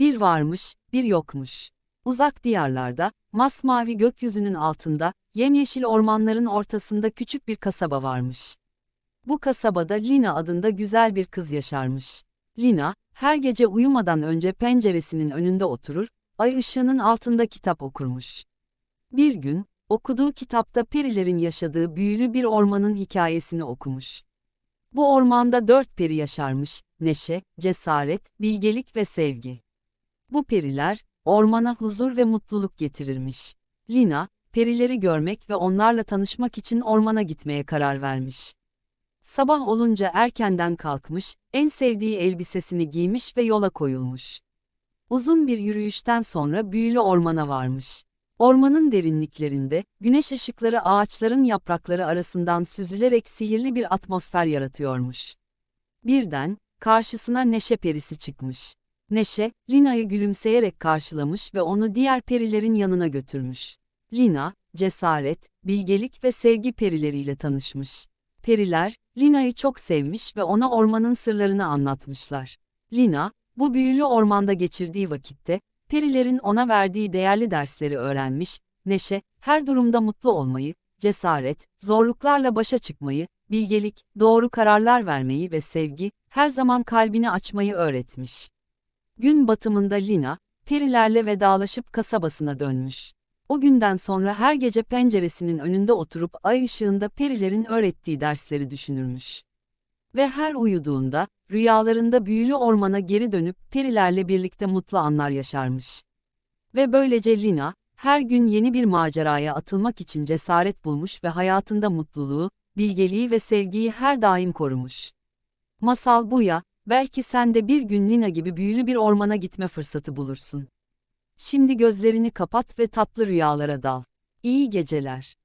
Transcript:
Bir varmış, bir yokmuş. Uzak diyarlarda, masmavi gökyüzünün altında, yemyeşil ormanların ortasında küçük bir kasaba varmış. Bu kasabada Lina adında güzel bir kız yaşarmış. Lina, her gece uyumadan önce penceresinin önünde oturur, ay ışığının altında kitap okurmuş. Bir gün, okuduğu kitapta perilerin yaşadığı büyülü bir ormanın hikayesini okumuş. Bu ormanda dört peri yaşarmış, neşe, cesaret, bilgelik ve sevgi. Bu periler, ormana huzur ve mutluluk getirirmiş. Lina, perileri görmek ve onlarla tanışmak için ormana gitmeye karar vermiş. Sabah olunca erkenden kalkmış, en sevdiği elbisesini giymiş ve yola koyulmuş. Uzun bir yürüyüşten sonra büyülü ormana varmış. Ormanın derinliklerinde, güneş ışıkları ağaçların yaprakları arasından süzülerek sihirli bir atmosfer yaratıyormuş. Birden, karşısına Neşe perisi çıkmış. Neşe, Lina'yı gülümseyerek karşılamış ve onu diğer perilerin yanına götürmüş. Lina, cesaret, bilgelik ve sevgi perileriyle tanışmış. Periler, Lina'yı çok sevmiş ve ona ormanın sırlarını anlatmışlar. Lina, bu büyülü ormanda geçirdiği vakitte, perilerin ona verdiği değerli dersleri öğrenmiş, neşe, her durumda mutlu olmayı, cesaret, zorluklarla başa çıkmayı, bilgelik, doğru kararlar vermeyi ve sevgi, her zaman kalbini açmayı öğretmiş. Gün batımında Lina, perilerle vedalaşıp kasabasına dönmüş. O günden sonra her gece penceresinin önünde oturup ay ışığında perilerin öğrettiği dersleri düşünürmüş. Ve her uyuduğunda, rüyalarında büyülü ormana geri dönüp perilerle birlikte mutlu anlar yaşarmış. Ve böylece Lina, her gün yeni bir maceraya atılmak için cesaret bulmuş ve hayatında mutluluğu, bilgeliği ve sevgiyi her daim korumuş. Masal bu ya, belki sen de bir gün Lina gibi büyülü bir ormana gitme fırsatı bulursun. Şimdi gözlerini kapat ve tatlı rüyalara dal. İyi geceler.